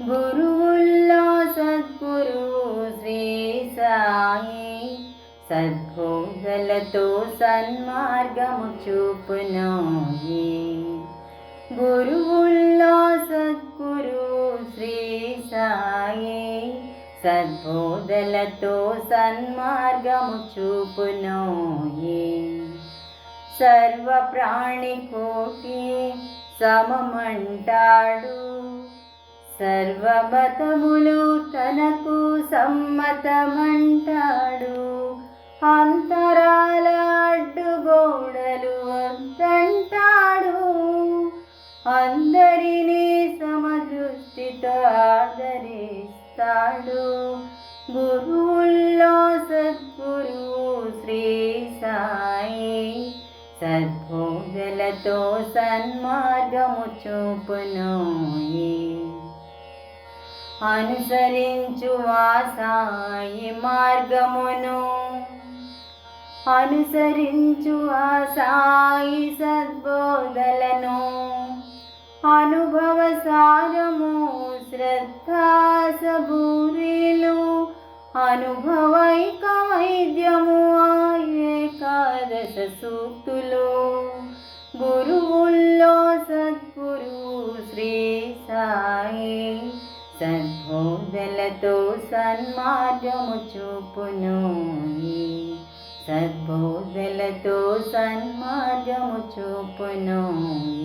గురువుల్లో సద్గురువు శ్రీ సాయి సద్బోధలతో సన్మార్గము చూపునాయి గురువుల్లో సద్గురువు శ్రీ సాయి సద్బోధలతో సన్మార్గము చూపునోయి సర్వ ప్రాణి కోటి సమమంటాడు సర్వమతములు తనకు సమ్మతమంటాడు. అంతరాల అడ్డుగోడలు అంతంటాడు. అందరినీ సమదృష్టితో ఆదరిస్తాడు. గురువుల్లో సద్గురువు శ్రీ సాయి. సద్బోధలతో సన్మార్గము చూపునోయే అనుసరించు ఆ సాయి మార్గమును. అనుసరించు ఆ సాయి సద్బోధలను. అనుభవ సారము శ్రద్ధా సబూరీలు. అనుభవైక వైద్యము ఏకాదశ సూక్తులు. గురువుల్లో సద్గురు శ్రీ సాయి సద్భోగలతో సన్మార్గము చూపును సద్భోగలతో సన్మార్గము చూపునోయి